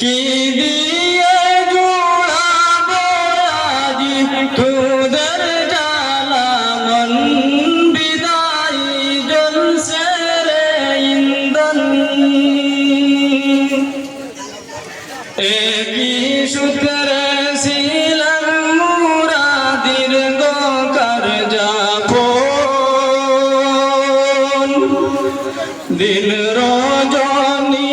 কি দিয়ে জোড়াবো আজি? তোদের জ্বালা মন বিদায় জ্বলছে রে ইন্দন একই সূত্রে ছিলাম মোরা দীর্ঘ কার যাপন। দিল রজনী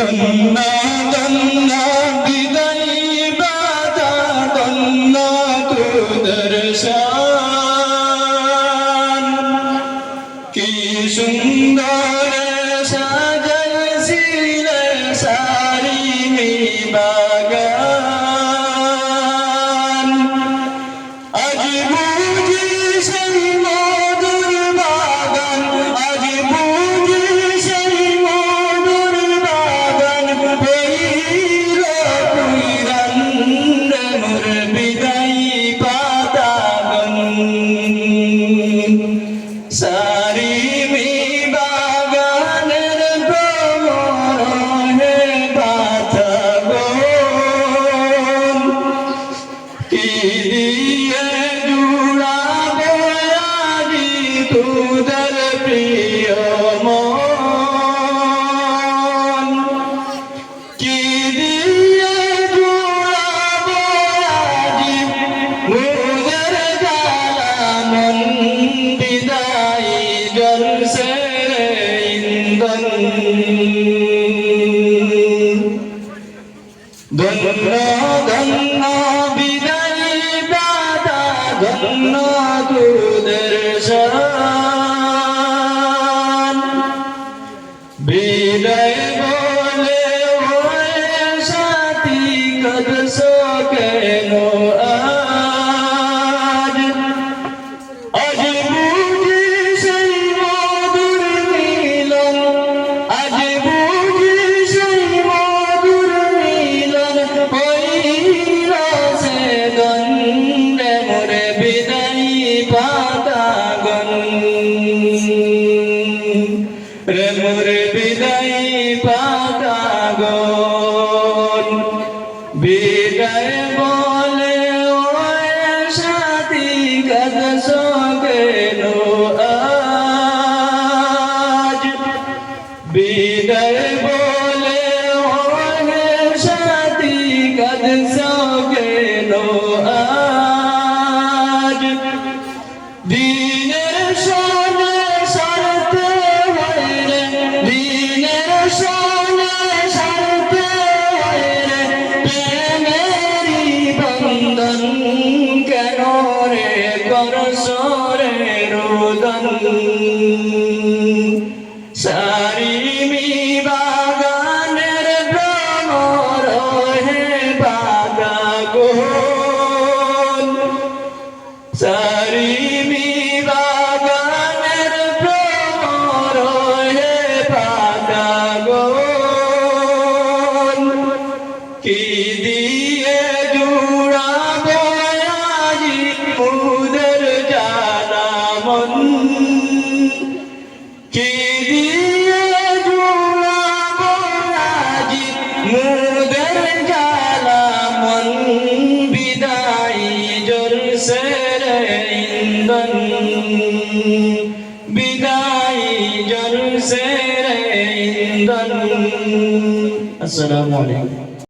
দন্ন দন্ন বিদায় বাদা দন্ন তুদের শান কি সুন্দর সাজাইছিল সারি বাগান তোদের প্রিয় কি দিয়ে জুড়াবো আজি বিদায় জলসে ইন্দন ধন্য ধন্য বিদায় দাদা ধন্য তোদের শান রে মোরে বিদায় পাতাগন বিদায় বলে সাথী কদ সগেন আজ। বিদায় বলে সাথী কদ সগেন আজ। দিনের ശാരീമീ মুদের জালা মন বিদায় রে ইন্দন বিদায় রে ইন্দন আসসালামু আলাইকুম।